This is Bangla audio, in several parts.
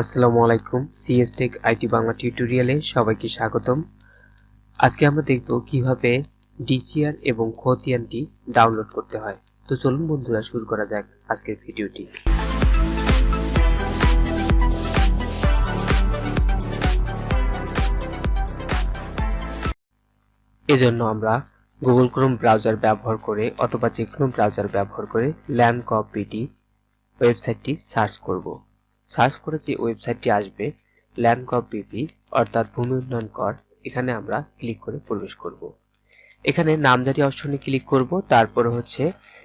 আসসালামু আলাইকুম সিএস টেক আইটি বাংলা টিউটোরিয়ালে সবাইকে স্বাগতম। আজকে আমরা দেখব কীভাবে ডিসিআর এবং খতিয়ানটি ডাউনলোড করতে হয়। তো চলুন বন্ধুরা, শুরু করা যাক আজকের ভিডিওটি। এজন্য আমরা গুগল ক্রোম ব্রাউজার ব্যবহার করে অথবা যে ব্রাউজার ব্যবহার করে ল্যান্ড কপিটি ওয়েবসাইটটি সার্চ করব। সার্চ করে যে ওয়েবসাইটটি আসবে ল্যান্ড কপ বিপি অর্থাৎ ভূমি উন্নয়ন কর, এখানে আমরা ক্লিক করে প্রবেশ করব। এখানে নামজারি অপশনে ক্লিক করব, তারপর হচ্ছে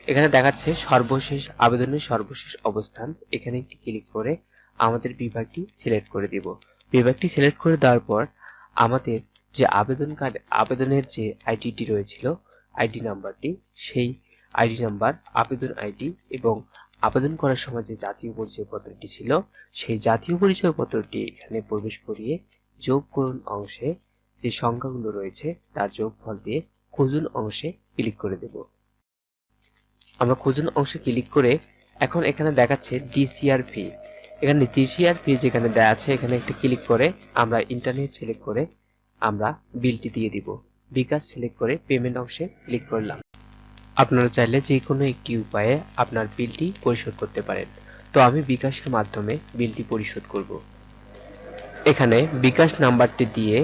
এখানে দেখাচ্ছে সর্বশেষ আবেদনের সর্বশেষ অবস্থান। এখানে একটি ক্লিক করে আমাদের বিভাগটি সিলেক্ট করে দিব। বিভাগটি সিলেক্ট করে দেওয়ার পর আমাদের যে আবেদন কার্ড আবেদনের যে আইডিটি রয়েছিল আইডি নাম্বারটি সেই আইডি নাম্বার আবেদন আইডি এবং আবেদন করার সময় যে জাতীয় পরিচয়পত্রটি ছিল, সেই জাতীয় পরিচয়পত্রটি এখানে প্রবেশ করিয়ে যোগ করুন অংশে যে সংখ্যাগুলো রয়েছে, তার যোগফল দিয়ে খুঁজুন অংশে ক্লিক করে দেব। আমরা খুঁজুন অংশে ক্লিক করে এখন এখানে দেখাচ্ছে ডিসিআর ফি। এখানে ডিসিআর ফি যেখানে দেওয়া আছে, এখানে একটা ক্লিক করে আমরা ইন্টারনেট সিলেক্ট করে আমরা বিলটি দিয়ে দিব। বিকাশ সিলেক্ট করে পেমেন্ট অংশে ক্লিক করলাম। আপনারা চাইলে যে কোনো একটি উপায়ে আপনার বিলটি পরিশোধ করতে পারেন। তো আমি বিকাশের মাধ্যমে বিলটি পরিশোধ করব। এখানে বিকাশ নাম্বারটি দিয়ে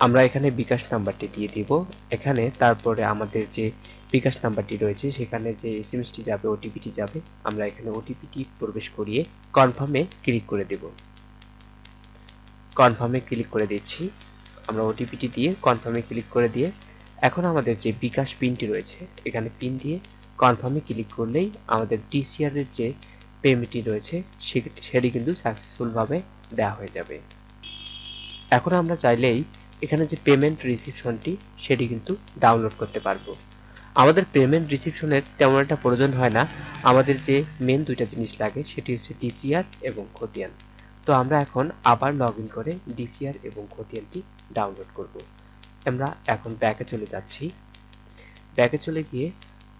আমরা এখানে বিকাশ নাম্বারটি দিয়ে দিব। এখানে তারপরে আমাদের যে বিকাশ নাম্বারটি রয়েছে, সেখানে যে এস এসএমএসটি যাবে, ওটিপিটি যাবে, আমরা এখানে ওটিপিটি প্রবেশ করিয়ে কনফার্মে ক্লিক করে দেব। কনফার্মে ক্লিক করে দিচ্ছি। আমরা ওটিপিটি দিয়ে কনফার্মে ক্লিক করে দিয়ে এখন আমাদের যে বিকাশ পিনটি রয়েছে, এখানে পিন দিয়ে কনফার্মে ক্লিক করলেই আমাদের টিসিআর এর যে পেমেন্টটি রয়েছে সেটি কিন্তু সাকসেসফুলভাবে দেওয়া হয়ে যাবে। এখন আমরা চাইলেই এখানে যে পেমেন্ট রিসিপশনটি সেটি কিন্তু ডাউনলোড করতে পারব। আমাদের পেমেন্ট রিসিপশনের তেমন একটা প্রয়োজন হয় না। আমাদের যে মেন দুইটা জিনিস লাগে, সেটি হচ্ছে ডিসিআর এবং খতিয়ান তো আমরা এখন আবার লগ করে ডিসিআর এবং খতিয়ানটি ডাউনলোড করব। আমরা এখন ব্যাকে চলে যাচ্ছি। ব্যাকে চলে গিয়ে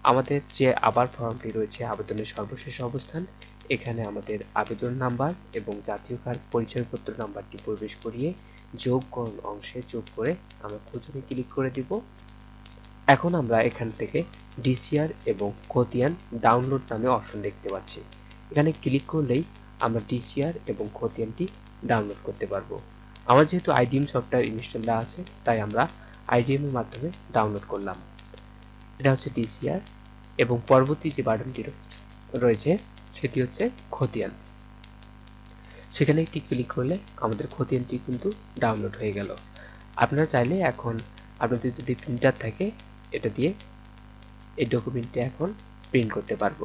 আমাদের যে আবার ফর্মটি রয়েছে, আবেদনের সর্বশেষ অবস্থান, এখানে আমাদের আবেদন নাম্বার এবং জাতীয় কার্ড পরিচয়পত্র নাম্বারটি প্রবেশ করিয়ে যোগ করুন অংশে যোগ করে আমরা খুঁজনে ক্লিক করে দিব। এখন আমরা এখান থেকে ডিসিআর এবং খতিয়ান ডাউনলোড নামে অপশন দেখতে পাচ্ছি। এখানে ক্লিক করলেই আমরা ডিসিআর এবং খতিয়ানটি ডাউনলোড করতে পারব। আমার যেহেতু আইডিএম সফটওয়্যার ইনস্টল দেওয়া আছে, তাই আমরা আইডিএম এর মাধ্যমে ডাউনলোড করলাম। এটা হচ্ছে ডিসিআর এবং পরবর্তী যে বাটনটি রয়েছে, সেটি হচ্ছে খতিয়ান। সেখানে একটি ক্লিক করলে আমাদের খতিয়ানটি কিন্তু ডাউনলোড হয়ে গেল। আপনারা চাইলে এখন আপনাদের যদি প্রিন্টার থাকে, এটা দিয়ে এই ডকুমেন্টটি এখন প্রিন্ট করতে পারব।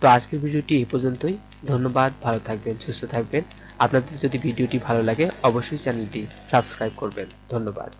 তো আজকের ভিডিওটি এই পর্যন্তই। ধন্যবাদ, ভালো থাকবেন, সুস্থ থাকবেন। আপনাদের যদি ভিডিওটি ভালো লাগে, অবশ্যই চ্যানেলটি সাবস্ক্রাইব করবেন। ধন্যবাদ।